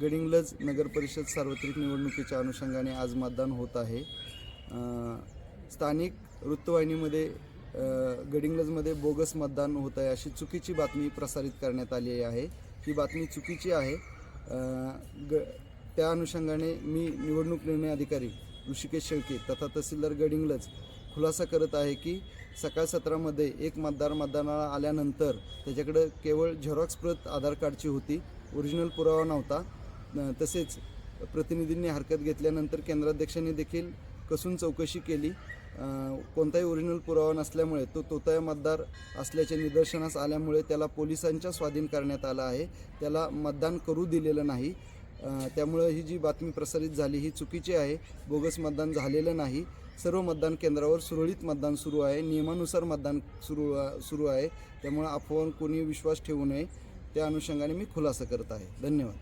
गडिंग्लज नगर परिषद सार्वत्रिक निवडणुकीच्या अनुषंगाने आज मतदान होत आहे. स्थानिक वृत्तवाहिनीमध्ये गडिंग्लजमध्ये बोगस मतदान होत आहे अशी चुकीची बातमी प्रसारित करण्यात आली आहे. ही बातमी चुकीची आहे. ग त्या अनुषंगाने मी निवडणूक निर्णय अधिकारी ऋषिकेश शेळके तथा तहसीलदार गडिंग्लज खुलासा करत आहे की सकाळ सत्रामध्ये एक मतदार मतदानाला आल्यानंतर त्याच्याकडं केवळ झेरॉक्स प्रत आधार कार्डची होती. ओरिजिनल पुरावा नव्हता. तसेच प्रतिनिधींनी हरकत घेतल्यानंतर केंद्राध्यक्षांनी देखील कसून चौकशी केली. कोणताही ओरिजिनल पुरावा नसल्यामुळे तो तोताया मतदार असल्याचे निदर्शनास आल्यामुळे त्याला पोलिसांच्या स्वाधीन करण्यात आला आहे. त्याला मतदान करू दिलेलं नाही. त्यामुळं ही जी बातमी प्रसारित झाली ही चुकीची आहे. बोगस मतदान झालेलं नाही. सर्व मतदान केंद्रावर सुरळीत मतदान सुरू आहे. नियमानुसार मतदान सुरू सुरू आहे. त्यामुळं अफवावर कोणी विश्वास ठेवू नये. त्या अनुषंगाने मी खुलासा करत आहे. धन्यवाद.